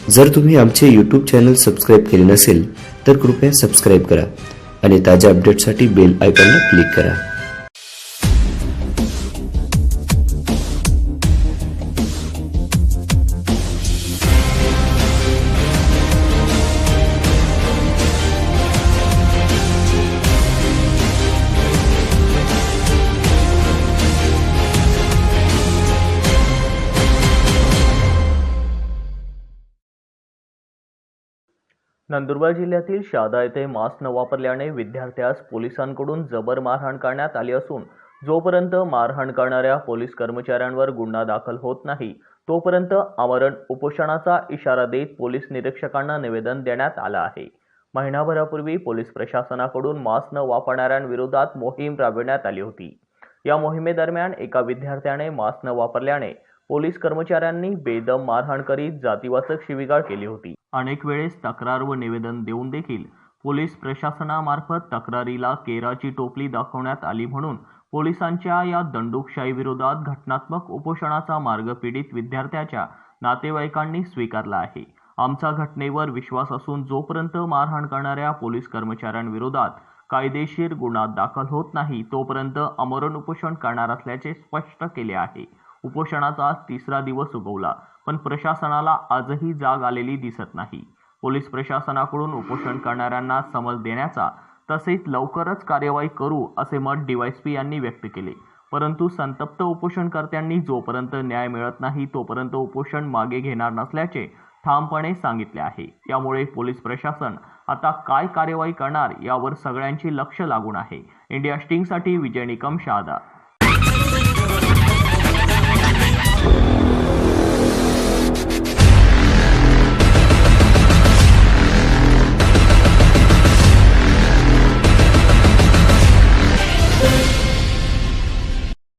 जर तुम्ही आमचे यूट्यूब चॅनल सबस्क्राईब केले नसेल तर कृपया सबस्क्राईब करा आणि ताज्या अपडेटसाठी बेल आयकॉनला क्लिक करा. नंदुरबार जिल्ह्यातील शहादा येथे मास्क न वापरल्याने विद्यार्थ्यास पोलिसांकडून जबर मारहाण करण्यात आली असून जोपर्यंत मारहाण करणाऱ्या पोलीस कर्मचाऱ्यांवर गुन्हा दाखल होत नाही तोपर्यंत आमरण उपोषणाचा इशारा देत पोलीस निरीक्षकांना निवेदन देण्यात आलं आहे. महिनाभरापूर्वी पोलीस प्रशासनाकडून मास्क न वापरणाऱ्यांविरोधात मोहीम राबविण्यात आली होती. या मोहिमेदरम्यान एका विद्यार्थ्याने मास्क न वापरल्याने पोलीस कर्मचाऱ्यांनी बेदम मारहाण करीत जातीवाचक शिवीगाळ केली होती. अनेक वेळेस तक्रार व निवेदन देऊन देखील पोलीस प्रशासनामार्फत तक्रारीला केराची टोपली दाखवण्यात आली म्हणून पोलिसांच्या या दंडुकशाही विरोधात घटनात्मक उपोषणाचा मार्ग पीडित विद्यार्थ्याच्या नातेवाईकांनी स्वीकारला आहे. आमचा घटनेवर विश्वास असून जोपर्यंत मारहाण करणाऱ्या पोलीस कर्मचाऱ्यांविरोधात कायदेशीर गुन्हा दाखल होत नाही तोपर्यंत आमरण उपोषण करणार असल्याचे स्पष्ट केले आहे. उपोषणाचा आज तिसरा दिवस उगवला पण प्रशासनाला आजही जाग आलेली दिसत नाही. पोलीस प्रशासनाकडून उपोषण करणाऱ्यांना समज देण्याचा तसेच लवकरच कार्यवाही करू असे मत डीवायसपी यांनी व्यक्त केले. परंतु संतप्त उपोषणकर्त्यांनी जोपर्यंत न्याय मिळत नाही तोपर्यंत उपोषण मागे घेणार नसल्याचे ठामपणे सांगितले आहे. यामुळे पोलीस प्रशासन आता काय कार्यवाही करणार यावर सगळ्यांचे लक्ष लागून आहे. इंडिया स्टिंगसाठी विजय निकम शहादा Bye.